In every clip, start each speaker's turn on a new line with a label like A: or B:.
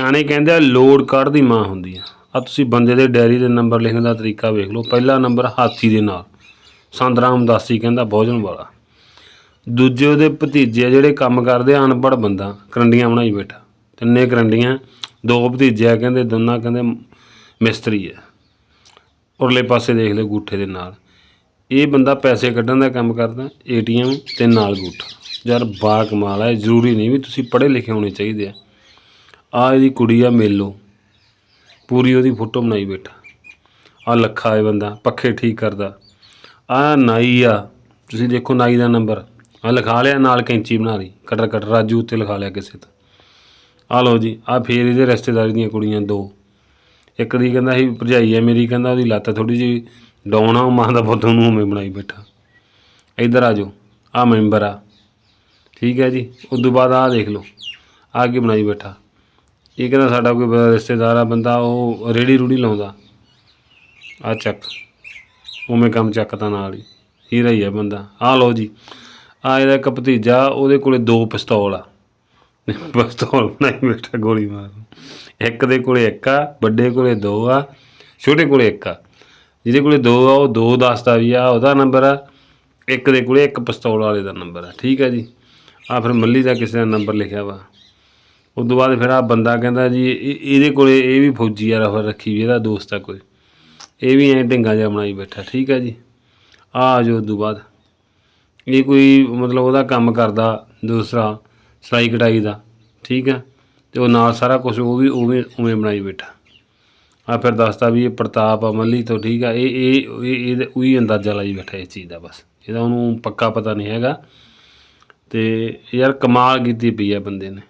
A: ਸਿਆਣੇ ਕਹਿੰਦੇ ਆ, ਲੋੜ ਕੱਢ ਦੀ ਮਾਂ ਹੁੰਦੀ ਆ? ਆ ਤੁਸੀਂ ਬੰਦੇ ਦੇ ਡਾਇਰੀ ਦੇ ਨੰਬਰ ਲਿਖਣ ਦਾ ਤਰੀਕਾ ਵੇਖ ਲਓ, ਪਹਿਲਾ ਨੰਬਰ ਹਾਥੀ ਦੇ ਨਾਲ। ਸੰਤਰਾਮ ਦਾਸੀ ਕਹਿੰਦਾ, ਭੋਜਨ ਵਾਲਾ। ਦੂਜੇ ਉਹਦੇ ਭਤੀਜੇ ਜਿਹੜੇ ਕੰਮ ਕਰਦੇ ਆ, ਅਨਪੜ੍ਹ ਬੰਦਾ, ਕਰੰਡੀਆਂ ਬਣਾਈ ਬੈਠਾ। ਤਿੰਨੇ ਕਰੰਡੀਆਂ, ਦੋ ਭਤੀਜੇ ਆ ਕਹਿੰਦੇ, ਦੋਨਾਂ ਕਹਿੰਦੇ ਮਿਸਤਰੀ ਆ। ਉਰਲੇ ਪਾਸੇ ਦੇਖ ਲਓ ਗੂਠੇ ਦੇ ਨਾਲ। ਇਹ ਬੰਦਾ ਪੈਸੇ ਕੱਢਣ ਦਾ ਕੰਮ ਕਰਦਾ, ਏਟੀਐਮ ਤੇ ਨਾਲ ਗੂਠਾ। ਯਾਰ ਬਾ ਕਮਾਲ ਹੈ ਜ਼ਰੂਰੀ ਨਹੀਂ ਵੀ ਤੁਸੀਂ ਪੜ੍ਹੇ ਲਿਖੇ ਹੋਣੇ ਚਾਹੀਦੇ ਆ। ਆ ਇਹਦੀ ਕੁੜੀ ਆ ਮੇਲੋ। ਪੂਰੀ ਉਹਦੀ ਫੋਟੋ ਬਣਾਈ ਬੈਠਾ। ਆ ਲੱਖਾ ਹੈ ਬੰਦਾ, ਪੱਖੇ ਠੀਕ ਕਰਦਾ। ਆ ਨਾਈ ਆ, ਤੁਸੀਂ ਦੇਖੋ ਨਾਈ ਦਾ ਨੰਬਰ। ਆ ਲਿਖਾ ਲਿਆ ਨਾਲ ਕੈਂਚੀ ਬਣਾ ਲਈ, ਕਟਰ ਕਟਰ, ਰਾਜੂ ਉੱਤੇ ਲਿਖਾ ਲਿਆ ਕਿਸੇ ਤੋਂ। ਆ ਲਓ ਜੀ, ਆ ਫੇਰ ਇਹਦੇ ਰਿਸ਼ਤੇਦਾਰੀ ਦੀਆਂ ਕੁੜੀਆਂ ਦੋ। ਇੱਕ ਦੀ ਕਹਿੰਦਾ ਸੀ ਭਰਜਾਈ ਹੈ ਮੇਰੀ, ਕਹਿੰਦਾ ਉਹਦੀ ਲੱਤ ਥੋੜੀ ਜਿਹੀ ਡਾਉਣ ਆ, ਉਹ ਮਾਂ ਦਾ ਪੁੱਤ ਨੂੰ ਉਵੇਂ ਬਣਾਈ ਬੈਠਾ। ਇੱਧਰ ਆ ਜਾਓ, ਆ ਮੈਂਬਰ ਆ। ਠੀਕ ਹੈ ਜੀ ਉਸ ਤੋਂ ਬਾਅਦ ਆ ਦੇਖ ਲਓ ਆ ਕੀ ਬਣਾਈ ਬੈਠਾ। ਇਹ ਕਹਿੰਦਾ ਸਾਡਾ ਕੋਈ ਰਿਸ਼ਤੇਦਾਰ ਆ, ਬੰਦਾ ਉਹ ਰੇੜੀ ਰੂੜੀ ਲਾਉਂਦਾ। ਆ ਚੱਕ। ਉਵੇਂ ਕੰਮ ਚੱਕਦਾ ਨਾਲ ਹੀ। ਹੀਰਾ ਹੀ ਆ ਬੰਦਾ। ਆ ਲਓ ਜੀ। ਆ ਇਹਦਾ ਇੱਕ ਭਤੀਜਾ, ਉਹਦੇ ਕੋਲੇ ਦੋ ਪਿਸਤੌਲ ਆ। ਪਿਸਤੌਲ ਬਣਾਈ ਬੈਠਾ ਗੋਲੀ ਮਾਰ ਇੱਕ ਦੇ ਕੋਲੇ ਇੱਕ ਆ, ਵੱਡੇ ਕੋਲੇ ਦੋ ਆ, ਛੋਟੇ ਕੋਲੇ ਇੱਕ ਆ। ਜਿਹਦੇ ਕੋਲੇ ਦੋ ਆ, ਉਹ ਦੋ ਦੱਸਦਾ ਵੀ ਆ, ਉਹਦਾ ਨੰਬਰ ਆ। ਇੱਕ ਦੇ ਕੋਲੇ ਇੱਕ ਪਿਸਤੌਲ ਵਾਲੇ ਦਾ ਨੰਬਰ ਆ। ਠੀਕ ਆ ਜੀ। ਆ ਫਿਰ ਮੱਲੀ ਦਾ ਕਿਸੇ ਦਾ ਨੰਬਰ ਲਿਖਿਆ ਵਾ। ਉਸ ਤੋਂ ਬਾਅਦ ਫਿਰ ਆ ਬੰਦਾ ਕਹਿੰਦਾ ਜੀ, ਇਹ- ਇਹਦੇ ਕੋਲੇ ਇਹ ਵੀ ਫੌਜੀ ਆ ਰਫਲ ਰੱਖੀ ਵੀ ਇਹਦਾ ਦੋਸਤ ਆ ਕੋਈ। ਇਹ ਵੀ ਐਂ ਢਿੰਗਾ ਜਿਹਾ ਬਣਾਈ ਬੈਠਾ, ਠੀਕ ਹੈ ਜੀ। ਆ ਜੋ ਉਸ ਤੋਂ ਬਾਅਦ। ਇਹ ਕੋਈ ਮਤਲਬ ਉਹਦਾ ਕੰਮ ਕਰਦਾ, ਦੂਸਰਾ ਸਿਲਾਈ ਕਢਾਈ ਦਾ, ਠੀਕ ਹੈ ਤੇ ਉਹ ਨਾਲ ਸਾਰਾ ਕੁਝ ਉਹ ਵੀ ਉਵੇਂ ਉਵੇਂ ਬਣਾਈ ਬੈਠਾ। ਆ ਫਿਰ ਦੱਸਦਾ ਵੀ ਇਹ ਪ੍ਰਤਾਪ ਆ, ਮੱਲੀ ਤੋਂ, ਠੀਕ ਆ। ਇਹ ਇਹ ਇਹ ਇਹਦੇ ਉਹੀ ਅੰਦਾਜ਼ਾ ਲਾਈ ਬੈਠਾ ਇਸ ਚੀਜ਼ ਦਾ ਬਸ। ਇਹਦਾ ਉਹਨੂੰ ਪੱਕਾ ਪਤਾ ਨਹੀਂ ਹੈਗਾ। ਤੇ ਯਾਰ ਕਮਾਲ ਕੀਤੀ ਪਈ ਆ ਬੰਦੇ ਨੇ।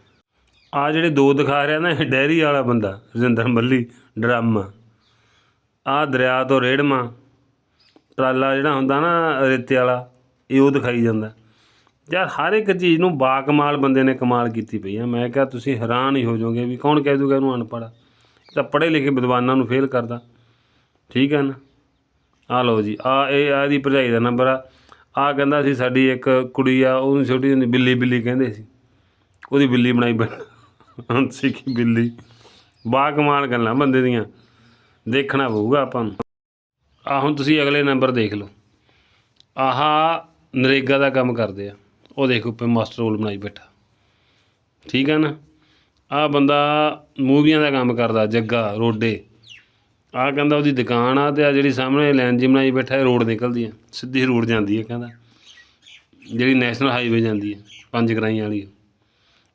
A: ਆ ਜਿਹੜੇ ਦੋ ਦਿਖਾ ਰਿਹਾ ਨਾ, ਇਹ ਡੈਰੀ ਵਾਲਾ ਬੰਦਾ, ਰਜਿੰਦਰ ਮੱਲੀ, ਡਰਮ। ਆ ਦਰਿਆ ਤੋਂ ਰੇੜਮਾ, ਟਰਾਲਾ ਜਿਹੜਾ ਹੁੰਦਾ ਨਾ, ਰੇਤੇ ਵਾਲਾ, ਇਹ ਉਹ ਦਿਖਾਈ ਜਾਂਦਾ। ਯਾਰ ਹਰ ਇੱਕ ਚੀਜ਼ ਨੂੰ ਬਾਕਮਾਲ ਬੰਦੇ ਨੇ ਕਮਾਲ ਕੀਤੀ ਪਈ ਆ। ਮੈਂ ਕਿਹਾ ਤੁਸੀਂ ਹੈਰਾਨ ਹੀ ਹੋ ਜਾਓਗੇ ਵੀ ਕੌਣ ਕਹਿ ਦੂਗਾ ਇਹਨੂੰ ਅਨਪੜ੍ਹ। ਆ ਤਾਂ ਪੜ੍ਹੇ ਲਿਖੇ ਵਿਦਵਾਨਾਂ ਨੂੰ ਫੇਲ ਕਰਦਾ। ਠੀਕ ਹੈ ਨਾ? ਆ ਲਓ ਜੀ, ਆ ਇਹ, ਆ ਦੀ ਭਰਜਾਈ ਦਾ ਨੰਬਰ ਆ। ਆ ਕਹਿੰਦਾ ਸੀ ਸਾਡੀ ਇੱਕ ਕੁੜੀ ਆ, ਉਹਨੂੰ ਛੋਟੀ ਹੁੰਦੀ ਬਿੱਲੀ ਬਿੱਲੀ ਕਹਿੰਦੇ ਸੀ। ਉਹਦੀ ਬਿੱਲੀ ਬਣਾਈ ਬੈਠਾ ਹੰਸੀ ਕੀ ਬਿੱਲੀ। ਬਾ ਕਮਾਲ ਗੱਲਾਂ ਬੰਦੇ ਦੀਆਂ। ਦੇਖਣਾ ਪਊਗਾ ਆਪਾਂ ਨੂੰ। ਆ ਹੁਣ ਤੁਸੀਂ ਅਗਲੇ ਨੰਬਰ ਦੇਖ ਲਓ। ਆਹ ਨਰੇਗਾ ਦਾ ਕੰਮ ਕਰਦੇ ਆ। ਉਹ ਦੇਖੋ ਪੇ ਮਾਸਟਰ ਰੋਲ ਬਣਾਈ ਬੈਠਾ। ਠੀਕ ਆ ਨਾ? ਆ ਬੰਦਾ ਮੂਵੀਆਂ ਦਾ ਕੰਮ ਕਰਦਾ, ਜੱਗਾ, ਰੋਡੇ। ਆ ਕਹਿੰਦਾ ਉਹਦੀ ਦੁਕਾਨ ਆ ਤੇ ਆ ਜਿਹੜੀ ਸਾਹਮਣੇ ਲਾਈਨ ਜੀ ਬਣਾਈ ਬੈਠਾ, ਇਹ ਰੋਡ ਨਿਕਲਦੀ ਆ। ਸਿੱਧੀ ਰੋਡ ਜਾਂਦੀ ਹੈ ਕਹਿੰਦਾ। ਜਿਹੜੀ ਨੈਸ਼ਨਲ ਹਾਈਵੇ ਜਾਂਦੀ ਹੈ ਪੰਜ ਗਰਾਈਆਂ ਵਾਲੀ।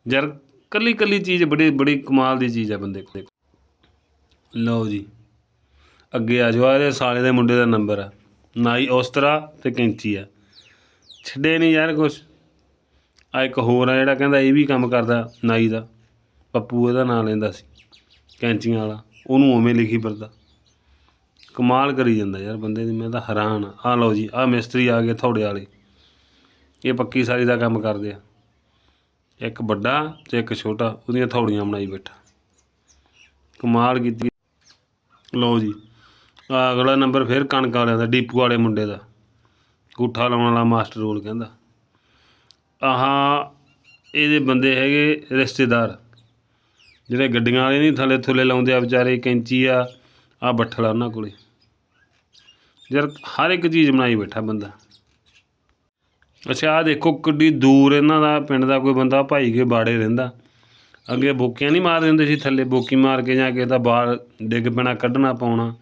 A: ਜਰ ਕੱਲੀ ਕੱਲੀ ਚੀਜ਼ ਬੜੀ ਬੜੀ ਕਮਾਲ ਦੀ ਚੀਜ਼ ਆ ਬੰਦੇ ਕੋਲ। ਲਓ ਜੀ। ਅੱਗੇ ਆ ਜਾਓ ਇਹਦੇ ਸਾਲੇ ਦੇ ਮੁੰਡੇ ਦਾ ਨੰਬਰ ਆ। ਨਾਈ ਉਸਤਰਾ ਤੇ ਕੈਂਚੀ ਆ। ਛੱਡੇ ਨਹੀਂ ਯਾਰ ਕੁਛ। ਆ ਇੱਕ ਹੋਰ ਆ ਜਿਹੜਾ ਕਹਿੰਦਾ ਇਹ ਵੀ ਕੰਮ ਕਰਦਾ, ਨਾਈ ਦਾ। ਪੱਪੂ ਇਹਦਾ ਨਾਂ ਲੈਂਦਾ ਸੀ, ਕੈਂਚੀਆਂ ਵਾਲਾ। ਉਹਨੂੰ ਉਵੇਂ ਲਿਖੀ ਫਿਰਦਾ। ਕਮਾਲ ਕਰੀ ਜਾਂਦਾ ਯਾਰ ਬੰਦੇ ਦੀ, ਮੈਂ ਤਾਂ ਹੈਰਾਨ ਆ। ਆਹ ਲਓ ਜੀ, ਆਹ ਮਿਸਤਰੀ ਆ ਗਏ, ਥੋੜੇ ਵਾਲੇ। ਇਹ ਪੱਕੀ ਸਾਰੀ ਦਾ ਕੰਮ ਕਰਦੇ ਆ। ਇੱਕ ਵੱਡਾ ਤੇ ਇੱਕ ਛੋਟਾ, ਉਹਦੀਆਂ ਥੌੜੀਆਂ ਬਣਾਈ ਬੈਠਾ। ਕਮਾਲ ਕੀਤੀ। ਲਓ ਜੀ ਅਗਲਾ ਨੰਬਰ ਫਿਰ ਕਣਕ ਵਾਲਿਆਂ ਦਾ, ਡੀਪੂ ਵਾਲੇ ਮੁੰਡੇ ਦਾ। ਗੂਠਾ ਲਾਉਣ ਵਾਲਾ ਮਾਸਟਰ ਰੋਲ ਕਹਿੰਦਾ। ਆਹ, ਇਹਦੇ ਬੰਦੇ ਹੈਗੇ ਰਿਸ਼ਤੇਦਾਰ। ਜਿਹੜੇ ਗੱਡੀਆਂ ਵਾਲੇ ਨਹੀਂ, ਥੱਲੇ ਥੁੱਲੇ ਲਾਉਂਦੇ ਆ ਵਿਚਾਰੇ, ਕੈਂਚੀ ਆ ਆ ਬੱਠਲ ਉਹਨਾਂ ਕੋਲੇ। ਯਾਰ, ਹਰ ਇੱਕ ਚੀਜ਼ ਬਣਾਈ ਬੈਠਾ ਬੰਦਾ। ਅੱਛਾ, ਆਹ ਦੇਖੋ ਕਿੱਡੀ ਦੂਰ ਇਹਨਾਂ ਦਾ ਪਿੰਡ ਦਾ ਕੋਈ ਬੰਦਾ ਭਾਈ ਕੇ ਬਾੜੇ ਰਹਿੰਦਾ। ਅੱਗੇ ਬੋਕੀਆਂ ਨਹੀਂ ਮਾਰਦੇ ਹੁੰਦੇ ਸੀ, ਥੱਲੇ ਬੋਕੀ ਮਾਰ ਕੇ ਜਾਂ ਕਿਸੇ ਦਾ ਬਾਹਰ ਡਿੱਗ ਪੈਣਾ, ਕੱਢਣਾ ਪਾਉਣਾ।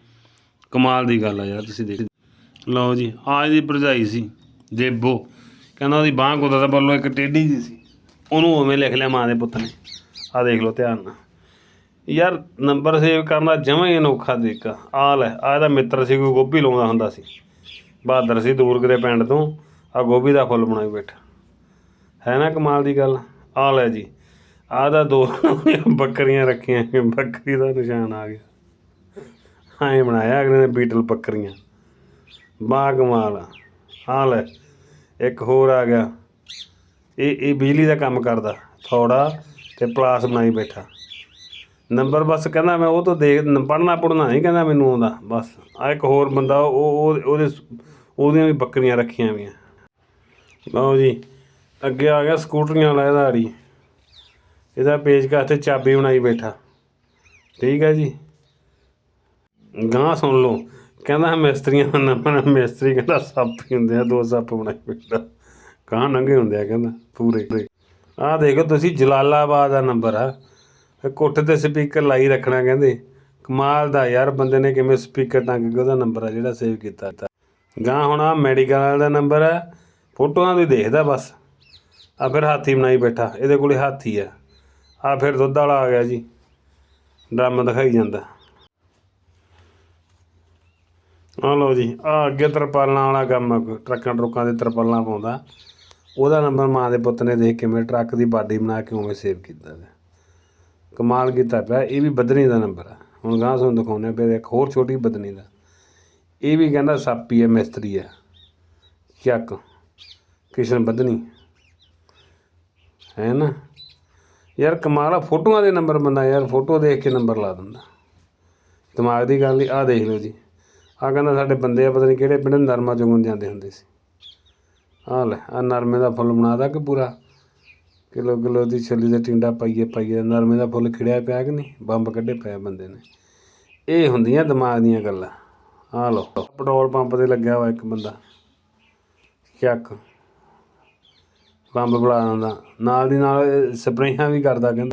A: ਕਮਾਲ ਦੀ ਗੱਲ ਆ ਯਾਰ, ਤੁਸੀਂ ਦੇਖ। ਲਓ ਜੀ ਆ ਦੀ ਭਰਜਾਈ ਸੀ, ਜੇਬੋ। ਕਹਿੰਦਾ ਉਹਦੀ ਬਾਂਹ ਕੋਦਾ ਤਾਂ ਬੱਲੋ ਇੱਕ ਟੇਢੀ ਜੀ ਸੀ। ਉਹਨੂੰ ਉਵੇਂ ਲਿਖ ਲਿਆ ਮਾਂ ਦੇ ਪੁੱਤ ਨੇ। ਆ ਦੇਖ ਲਓ, ਧਿਆਨ ਨਾਲ। ਯਾਰ, ਨੰਬਰ ਸੇਵ ਕਰਨਾ ਜਮਾਂ ਹੀ ਅਨੋਖਾ ਤਰੀਕਾ ਆ ਲੈ ਆ ਇਹਦਾ ਮਿੱਤਰ ਸੀ, ਕੋਈ ਗੋਭੀ ਲਾਉਂਦਾ ਹੁੰਦਾ ਸੀ। ਬਹਾਦਰ ਸੀ ਦੂਰ ਕਿਤੇ ਪਿੰਡ ਤੋਂ। ਆ ਗੋਭੀ ਦਾ ਫੁੱਲ ਬਣਾਈ ਬੈਠਾ। ਹੈ ਨਾ ਕਮਾਲ ਦੀ ਗੱਲ? ਆ ਲੈ ਜੀ। ਆਹ ਦਾ ਦੋ ਬੱਕਰੀਆਂ ਰੱਖੀਆਂ ਬੱਕਰੀ ਦਾ ਨਿਸ਼ਾਨ ਆ ਗਿਆ। ਐਂ ਬਣਾਇਆ ਅਗਲੇ ਨੇ ਬੀਟਲ ਬੱਕਰੀਆਂ। ਬਾ ਕਮਾਲ ਆ। ਆ ਲੈ, ਇੱਕ ਹੋਰ ਆ ਗਿਆ। ਇਹ ਇਹ ਬਿਜਲੀ ਦਾ ਕੰਮ ਕਰਦਾ ਥੋੜਾ ਤੇ ਪਲਾਸ ਬਣਾਈ ਬੈਠਾ। ਨੰਬਰ ਬਸ ਕਹਿੰਦਾ ਮੈਂ ਉਹ ਤੋਂ ਦੇਖ ਪੜਨਾ ਪੜਨਾ ਨਹੀਂ ਕਹਿੰਦਾ ਮੈਨੂੰ ਆਉਂਦਾ, ਬਸ। ਆ ਇੱਕ ਹੋਰ ਬੰਦਾ, ਉਹ, ਉਹ- ਉਹਦੇ ਉਹਦੀਆਂ ਵੀ ਬੱਕਰੀਆਂ ਰੱਖੀਆਂ ਵੀਆਂ ਲਓ ਜੀ, ਅੱਗੇ ਆ ਗਿਆ ਸਕੂਟਰੀਆਂ ਵਾਲਾ ਇਹਦਾ ਆੜੀ ਇਹਦਾ ਪੇਜ ਤੇ ਚਾਬੀ ਬਣਾਈ ਬੈਠਾ। ਠੀਕ ਹੈ ਜੀ। ਗਾਂ ਸੁਣ ਲਓ, ਕਹਿੰਦਾ ਮਿਸਤਰੀਆਂ ਦਾ ਨੰਬਰ ਮਿਸਤਰੀ ਕਹਿੰਦਾ ਸੱਪ ਹੀ ਹੁੰਦੇ ਆ, ਦੋ ਸੱਪ ਬਣਾਈ ਬੈਠਾ। ਕਾਂ ਨੰਗੇ ਹੁੰਦੇ ਆ ਕਹਿੰਦਾ, ਪੂਰੇ। ਆਹ ਦੇਖੋ ਤੁਸੀਂ, ਜਲਾਲਾਬਾਦ ਦਾ ਨੰਬਰ ਆ। ਇਹ ਕੋਠੇ ਤੇ ਸਪੀਕਰ ਲਾਈ ਰੱਖਣਾ ਕਹਿੰਦੇ। ਕਮਾਲ ਦਾ ਯਾਰ, ਬੰਦੇ ਨੇ ਕਿਵੇਂ ਸਪੀਕਰ ਟੰਗ ਕੇ ਉਹਦਾ ਨੰਬਰ ਆ ਜਿਹੜਾ ਸੇਵ ਕੀਤਾ। ਤਾ ਗਾਂ ਹੁਣ ਆ ਮੈਡੀਕਲ ਵਾਲੇ ਦਾ ਨੰਬਰ ਆ। ਫੋਟੋਆਂ ਦੀ ਦੇਖਦਾ ਬਸ। ਆ ਫਿਰ ਹਾਥੀ ਬਣਾਈ ਬੈਠਾ, ਇਹਦੇ ਕੋਲੇ ਹਾਥੀ ਆ। ਆ ਫਿਰ ਦੁੱਧ ਵਾਲਾ ਆ ਗਿਆ ਜੀ। ਡਰਮ ਦਿਖਾਈ ਜਾਂਦਾ। ਆ ਲਓ ਜੀ ਆ ਅੱਗੇ ਤਰਪਾਲਾਂ ਵਾਲਾ ਕੰਮ ਟਰੱਕਾਂ ਟਰੁੱਕਾਂ ਦੇ ਤਰਪਾਲਾਂ ਪਾਉਂਦਾ। ਉਹਦਾ ਨੰਬਰ ਮਾਂ ਦੇ ਪੁੱਤ ਨੇ ਦੇਖ ਕਿਵੇਂ ਟਰੱਕ ਦੀ ਬਾਡੀ ਬਣਾ ਕੇ ਉਵੇਂ ਸੇਵ ਕੀਤਾ ਕਮਾਲ ਕੀਤਾ ਪਿਆ, ਇਹ ਵੀ ਬਦਨੀ ਦਾ ਨੰਬਰ ਆ। ਹੁਣ ਗਾਂ ਤੁਹਾਨੂੰ ਦਿਖਾਉਂਦੇ ਫਿਰ ਇੱਕ ਹੋਰ ਛੋਟੀ ਬਦਨੀ ਦਾ। ਇਹ ਵੀ ਕਹਿੰਦਾ ਸਾਪੀ ਹੈ ਮਿਸਤਰੀ ਹੈ ਚੱਕ। ਕਿਸ਼ਨ ਬਦਨੀ ਹੈ ਨਾ? ਯਾਰ ਕਮਾਲ ਆ, ਫੋਟੋਆਂ ਦੇ ਨੰਬਰ ਬੰਦਾ ਯਾਰ ਫੋਟੋ ਦੇਖ ਕੇ ਨੰਬਰ ਲਾ ਦਿੰਦਾ। ਦਿਮਾਗ ਦੀ ਗੱਲ ਹੀ ਆਹ ਦੇਖ ਲਓ ਜੀ। ਆ ਕਹਿੰਦਾ ਸਾਡੇ ਬੰਦੇ ਆ, ਪਤਾ ਨਹੀਂ ਕਿਹੜੇ ਪਿੰਡ ਨਰਮਾ ਚੁਗਣ ਜਾਂਦੇ ਹੁੰਦੇ ਸੀ। ਆਹ ਲੈ ਆ ਨਰਮੇ ਦਾ ਫੁੱਲ ਬਣਾਦਾ ਕਿ ਪੂਰਾ? ਕਿਲੋ ਕਿਲੋ ਦੀ ਛੱਲੀ ਦਾ ਟਿੰਡਾ ਪਾਈਏ ਪਾਈਏ, ਨਰਮੇ ਦਾ ਫੁੱਲ ਖਿੜਿਆ ਪਿਆ ਕਿ ਨਹੀਂ? ਬੰਬ ਕੱਢੇ ਪਏ ਬੰਦੇ ਨੇ। ਇਹ ਹੁੰਦੀਆਂ ਦਿਮਾਗ ਦੀਆਂ ਗੱਲਾਂ। ਆ ਲਓ, ਪੈਟਰੋਲ ਪੰਪ ਤੇ ਲੱਗਿਆ ਹੋਇਆ ਇੱਕ ਬੰਦਾ। ਚੱਕ। ਬੰਬ ਬੁਲਾ ਦਿੰਦਾ। ਨਾਲ ਦੀ ਨਾਲ ਸਪਰੇਹਾਂ ਵੀ ਕਰਦਾ ਕਹਿੰਦਾ।